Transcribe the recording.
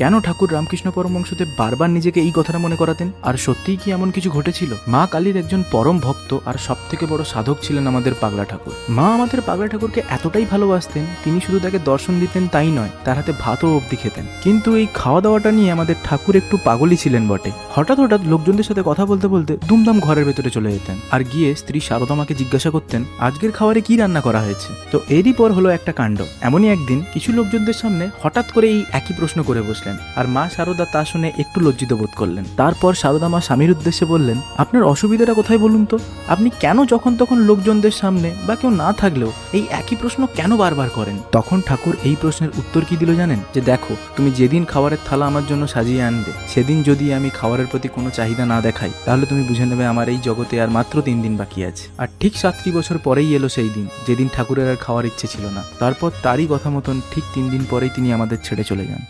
কেন ঠাকুর রামকৃষ্ণ পরমবংশদেব বারবার নিজেকে এই কথাটা মনে করাতেন? আর সত্যিই কি এমন কিছু ঘটেছিল? মা কালীর একজন পরম ভক্ত আর সব থেকে বড় সাধক ছিলেন আমাদের পাগলা ঠাকুর। মা আমাদের পাগলা ঠাকুরকে এতটাই ভালোবাসতেন, তিনি শুধু তাকে দর্শন দিতেন তাই নয়, তার হাতে ভাতও অবধি খেতেন। কিন্তু এই খাওয়া দাওয়াটা নিয়ে আমাদের ঠাকুর একটু পাগলই ছিলেন বটে। হঠাৎ হঠাৎ লোকজনদের সাথে কথা বলতে বলতে দুমদাম ঘরের ভেতরে চলে যেতেন আর গিয়ে স্ত্রী শারদামাকে জিজ্ঞাসা করতেন, আজকের খাবারে কি রান্না করা হয়েছে? তো এরই পর হলো একটা কাণ্ড। এমনই একদিন কিছু লোকজনদের সামনে হঠাৎ করে এই একই প্রশ্ন করে বসলেন আর মা সারদা তা শুনে একটু লজ্জিত বোধ করলেন। তারপর শারদা মা স্বামীর উদ্দেশ্যে বললেন, আপনার অসুবিধাটা কোথায় বলুন তো? আপনি কেন যখন তখন লোকজনদের সামনে বা কেউ না থাকলেও এই একই প্রশ্ন কেন বারবার করেন? তখন ঠাকুর এই প্রশ্নের উত্তর কি দিল জানেন? যে দেখো, তুমি যেদিন খাবারের থালা আমার জন্য সাজিয়ে আনবে, সেদিন যদি আমি খাবারের প্রতি কোনো চাহিদা না দেখাই, তাহলে তুমি বুঝে নেবে আমার এই জগতে আর মাত্র তিন দিন বাকি আছে। আর ঠিক সাতটি বছর পরেই এলো সেই দিন, যেদিন ঠাকুরের আর খাওয়ার ইচ্ছে ছিল না। তারপর তারই কথা মতন ঠিক তিন দিন পরেই তিনি আমাদের ছেড়ে চলে যান।